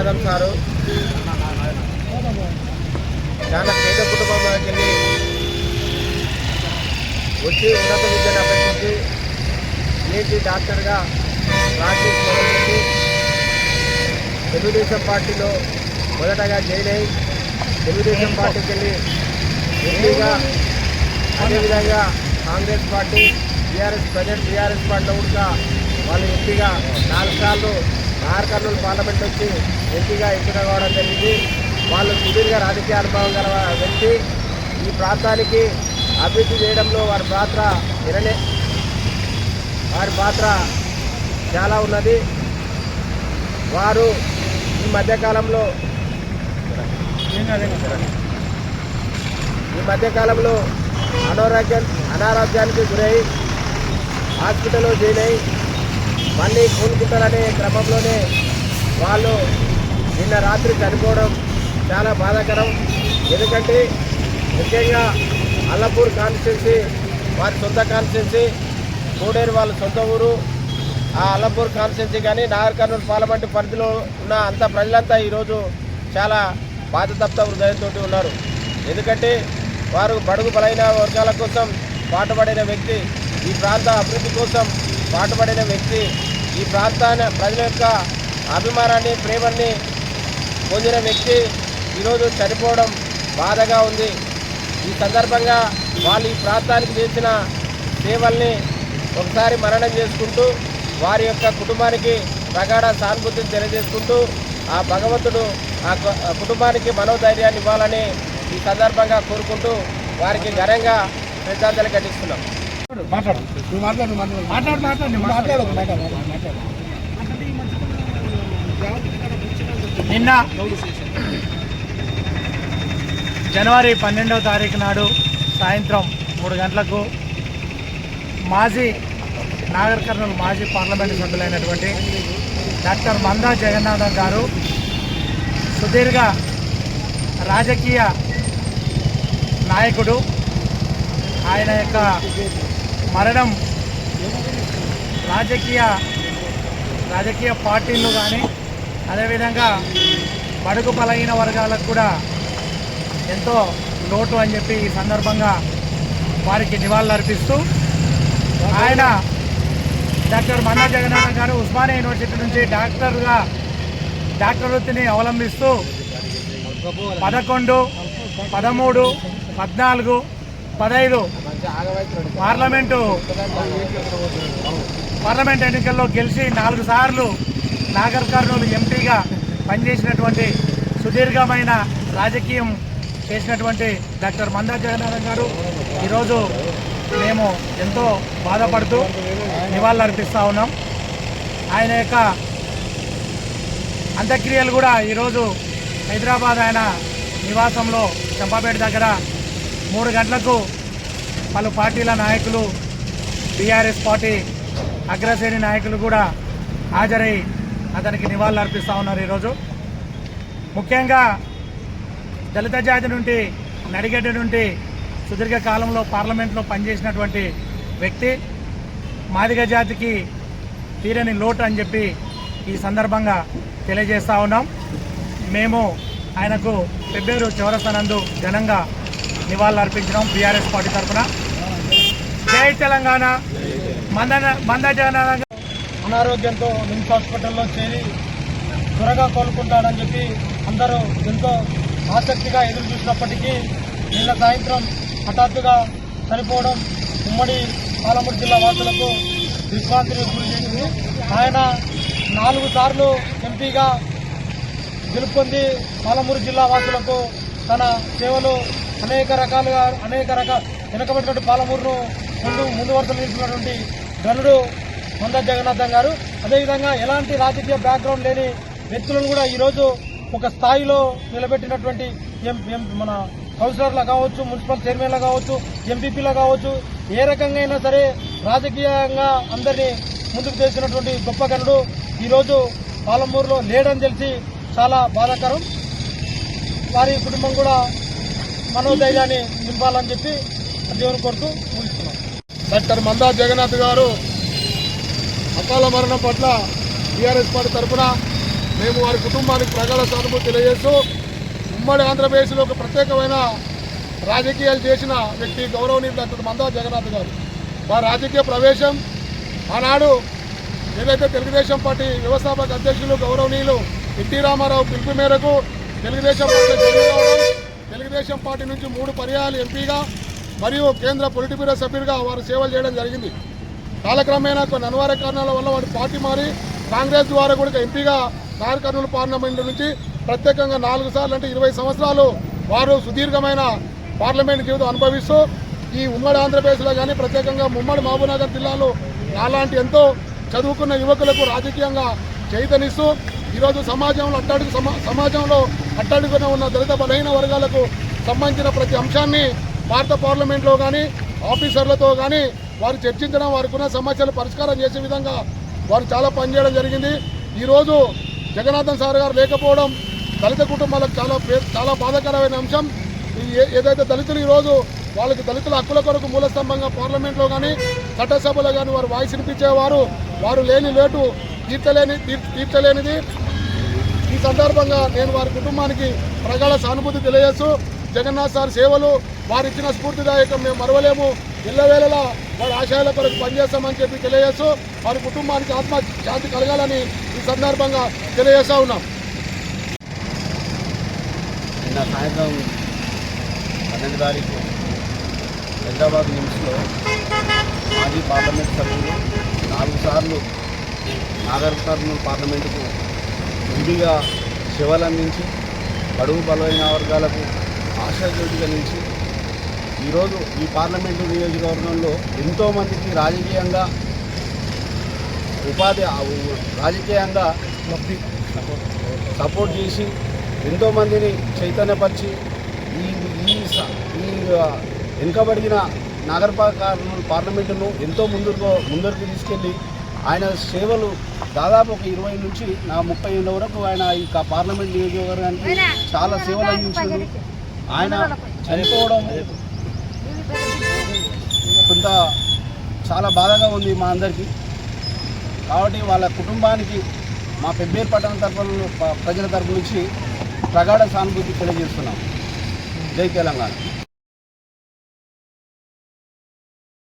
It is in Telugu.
జనార్దన్ సారు. చాలా పేద కుటుంబంలోకి వెళ్ళి వచ్చి ఉన్నత విద్యను అభ్యర్థించి నేటి డాక్టర్గా ప్రాక్టీస్ మొదలుపెట్టి తెలుగుదేశం పార్టీలో మొదటగా జాయిన్ అయి తెలుగుదేశం పార్టీకి వెళ్ళి ఎంపీగా అదేవిధంగా Congress party TRS present TRS పార్టీలో కూడా వాళ్ళు ఎంపీగా నాలుగు సార్లు నాగర్ కర్నూలు పార్లమెంట్ వచ్చి ఎంపీగా ఎంపిక కావడం జరిగింది. వాళ్ళు సుదీర్ఘ రాజకీయ అనుభవం గల వ్యక్తి. ఈ ప్రాంతానికి అభివృద్ధి చేయడంలో వారి పాత్ర విననే వారి పాత్ర చాలా ఉన్నది. వారు ఈ మధ్యకాలంలో ఈ మధ్యకాలంలో అనారోగ్యం అనారోగ్యానికి గురై హాస్పిటల్లో జాయిన్ మళ్ళీ కోలుకుంటారనే క్రమంలోనే వాళ్ళు నిన్న రాత్రి చనిపోవడం చాలా బాధాకరం. ఎందుకంటే ముఖ్యంగా అల్లపూర్ కాన్స్టిట్యున్సీ వారి సొంత కాన్స్టిట్యున్సీ కోడేరు వాళ్ళ సొంత ఊరు. ఆ అల్లపూర్ కాన్స్టిట్యున్సీ కానీ నాగర్ కర్నూలు పార్లమెంటు పరిధిలో ఉన్న అంత ప్రజలంతా ఈరోజు చాలా బాధతప్త హృదయంతో ఉన్నారు. ఎందుకంటే వారు బడుగు బలైన వర్గాల కోసం పాటుపడిన వ్యక్తి ఈ ప్రాంత అభివృద్ధి కోసం పాటుపడిన వ్యక్తి ఈ ప్రాంతాన్ని ప్రజల యొక్క అభిమానాన్ని ప్రేమని పొందిన వ్యక్తి ఈరోజు చనిపోవడం బాధగా ఉంది. ఈ సందర్భంగా వాళ్ళు ఈ ప్రాంతానికి చేసిన సేవల్ని ఒకసారి మరణం చేసుకుంటూ వారి యొక్క కుటుంబానికి ప్రగాఢ సానుభూతిని తెలియజేసుకుంటూ ఆ భగవంతుడు ఆ కుటుంబానికి మనోధైర్యాన్ని ఇవ్వాలని ఈ సందర్భంగా కోరుకుంటూ వారికి ఘనంగా శ్రద్ధాంజలి ఘటిస్తున్నాం. మాట్లాడు నువ్వు మాట్లాడు మాట్లాడు. మాట్లాడు మాట్లాడు. నిన్న జనవరి పన్నెండవ తారీఖు నాడు సాయంత్రం మూడు గంటలకు మాజీ నాగర్ కర్నూలు మాజీ పార్లమెంటు సభ్యులైనటువంటి డాక్టర్ మందా జగన్నాథం గారు సుదీర్ఘ రాజకీయ నాయకుడు. ఆయన యొక్క మరణం. రాజకీయ రాజకీయ పార్టీలు కానీ అదేవిధంగా బడుగు బలహీన వర్గాలకు కూడా ఎంతో లోటు అని చెప్పి ఈ సందర్భంగా వారికి నివాళులు అర్పిస్తూ ఆయన డాక్టర్ మన్నా జగన్నాథం గారు ఉస్మానియా యూనివర్సిటీ నుంచి డాక్టర్గా డాక్టర్ వృత్తిని అవలంబిస్తూ పదకొండు పదమూడు పద్నాలుగు పదహైదు. పార్లమెంటు. పార్లమెంట్ ఎన్నికల్లో గెలిచి నాలుగు సార్లు నాగర్ కర్నూలు ఎంపీగా పనిచేసినటువంటి సుదీర్ఘమైన రాజకీయం చేసినటువంటి డాక్టర్ మందా జగన్నాథన్ గారు ఈరోజు మేము ఎంతో బాధపడుతూ నివాళులర్పిస్తూ ఉన్నాం. ఆయన యొక్క అంత్యక్రియలు కూడా ఈరోజు హైదరాబాద్ ఆయన నివాసంలో చంపాపేట దగ్గర మూడు గంటలకు పలు పార్టీల నాయకులు బీఆర్ఎస్ పార్టీ అగ్రశ్రేణి నాయకులు కూడా హాజరై అతనికి నివాళులు అర్పిస్తూ ఉన్నారు ఈరోజు. ముఖ్యంగా దళిత జాతి నుండి నడిగడ్డ నుండి సుదీర్ఘ కాలంలో పార్లమెంట్లో పనిచేసినటువంటి వ్యక్తి మాదిగ జాతికి తీరని లోటు అని చెప్పి ఈ సందర్భంగా తెలియజేస్తూ ఉన్నాం. మేము ఆయనకు ఫిబ్రవరి చౌరస్తానందు ఘనంగా నివాళులు అర్పించడం బీఆర్ఎస్ పార్టీ తరఫున. జై తెలంగాణ. మంద మంద అనారోగ్యంతో నిమ్స్ హాస్పిటల్లో చేరి త్వరగా కోలుకుంటాడని చెప్పి అందరూ ఎంతో ఆసక్తిగా ఎదురు చూసినప్పటికీ నిన్న సాయంత్రం హఠాత్తుగా చనిపోవడం ఉమ్మడి పాలమూరు జిల్లా వాసులకు విశ్రాంతిని గురి చేసింది. ఆయన నాలుగు సార్లు ఎంపీగా గెలుపొంది పాలమూరు జిల్లా వాసులకు తన సేవలు అనేక రకాలుగా అనేక రకాల వెనకబడినటువంటి పాలమూరును ముందు ముందు వరుసలు నిలిచినటువంటి గనుడు మంద జగన్నాథం గారు. అదేవిధంగా ఎలాంటి రాజకీయ బ్యాక్గ్రౌండ్ లేని వ్యక్తులను కూడా ఈరోజు ఒక స్థాయిలో నిలబెట్టినటువంటి ఎం- ఎం- మన కౌన్సిలర్లు కావచ్చు మున్సిపల్ చైర్మన్లు కావచ్చు ఎంపీపీలు కావచ్చు ఏ రకంగా అయినా సరే రాజకీయంగా అందరినీ ముందుకు చేసినటువంటి గొప్ప గనుడు ఈరోజు పాలమూరులో లేడని తెలిసి చాలా బాధాకరం. వారి కుటుంబం కూడా మనోధైర్యాన్ని నింపాలని చెప్పి దేవుని కొడుతూ ముగిస్తున్నాం. డాక్టర్ మందా జగన్నాథ్ గారు అకాల మరణం పట్ల టీఆర్ఎస్ పార్టీ తరఫున మేము వారి కుటుంబానికి ప్రగాఢ సానుభూతి తెలియజేస్తూ ఉమ్మడి ఆంధ్రప్రదేశ్లో ఒక ప్రత్యేకమైన రాజకీయాలు చేసిన వ్యక్తి గౌరవనీయులు డాక్టర్ మందా జగన్నాథ్ గారు. వారి రాజకీయ ప్రవేశం ఆనాడు ఏదైతే తెలుగుదేశం పార్టీ వ్యవస్థాపక అధ్యక్షులు గౌరవనీయులు ఎన్టీ రామారావు పిలుపు మేరకు తెలుగుదేశం పార్టీ తెలుగుదేశం పార్టీ నుంచి మూడు పర్యాయాలు ఎంపీగా మరియు కేంద్ర పొలిటి బ్యూరో సభ్యుడిగా వారు సేవలు చేయడం జరిగింది. కాలక్రమేణా కొన్ని అనివార్య కారణాల వల్ల వాడు పార్టీ మారి కాంగ్రెస్ ద్వారా కూడా ఎంపీగా నాగర్ కర్నూలు పార్లమెంటు నుంచి ప్రత్యేకంగా నాలుగు సార్లు అంటే ఇరవై సంవత్సరాలు వారు సుదీర్ఘమైన పార్లమెంట్ జీవితం అనుభవిస్తూ ఈ ఉమ్మడి ఆంధ్రప్రదేశ్లో కానీ ప్రత్యేకంగా ముమ్మడి మహబూబ్నగర్ జిల్లాలో నాలాంటి ఎంతో చదువుకున్న యువకులకు రాజకీయంగా చైతన్యస్తూ ఈరోజు సమాజంలో అట్టడుగు సమా సమాజంలో అట్టడుగున ఉన్న దళిత బలహీన వర్గాలకు సంబంధించిన ప్రతి అంశాన్ని భారత పార్లమెంట్లో కానీ ఆఫీసర్లతో కానీ వారు చర్చించడం వారికున్న సమస్యలు పరిష్కారం చేసే విధంగా వారు చాలా పనిచేయడం జరిగింది. ఈరోజు జగన్నాథన్ సార్ గారు లేకపోవడం దళిత కుటుంబాలకు చాలా చాలా బాధాకరమైన అంశం. ఈ ఏ- ఏదైతే దళితులు ఈరోజు వాళ్ళకి దళితుల హక్కుల కొరకు మూలస్తంభంగా పార్లమెంట్లో కానీ చట్టసభలో కానీ వారు వాయిస్ వినిపించేవారు వారు లేని లేటు తీర్చలేని తీర్చలేనిది. ఈ సందర్భంగా నేను వారి కుటుంబానికి ప్రగాఢ సానుభూతి తెలియజేస్తూ జగన్నాథ్ సార్ సేవలు వారు ఇచ్చిన స్ఫూర్తిదాయకం మేము మరవలేము. ఇళ్ళవేళలా వారి ఆశయాల కొరకు పనిచేస్తామని చెప్పి తెలియజేస్తూ వారి కుటుంబానికి ఆత్మ శాంతి కలగాలని ఈ సందర్భంగా తెలియజేస్తా ఉన్నాం. నిన్న సాయంత్రం పన్నెండు తారీఖు హైదరాబాద్ నిమ్స్లో మాజీ పార్లమెంట్ సభ్యులు నాలుగు సార్లు నాగర్ కర్నూలు పార్లమెంటుకు విడిగా సేవలు అందించి బడుగు బలమైన వర్గాలకు ఆశాజ్యోతిగా నిలిచి ఈరోజు ఈ పార్లమెంటు నియోజకవర్గంలో ఎంతోమందికి రాజకీయంగా ఉపాధి రాజకీయంగా సపోర్ట్ చేసి ఎంతోమందిని చైతన్యపరిచి ఈ ఈ ఈ వెనుకబడిన నగరపాలక పార్లమెంటును ఎంతో ముందుకు ముందరికి తీసుకెళ్ళి ఆయన సేవలు దాదాపు ఒక ఇరవై నుంచి నా ముప్పై ఏళ్ళ వరకు ఆయన ఈ పార్లమెంట్ నియోజకవర్గానికి చాలా సేవలు అందించాడు. ఆయన చనిపోవడం కొంత చాలా బాధగా ఉంది మా అందరికీ. కాబట్టి వాళ్ళ కుటుంబానికి మా పెబ్బేరు పట్టణ తరఫున ప్రజల తరపు నుంచి ప్రగాఢ సానుభూతి తెలియజేస్తున్నాం. జై తెలంగాణ.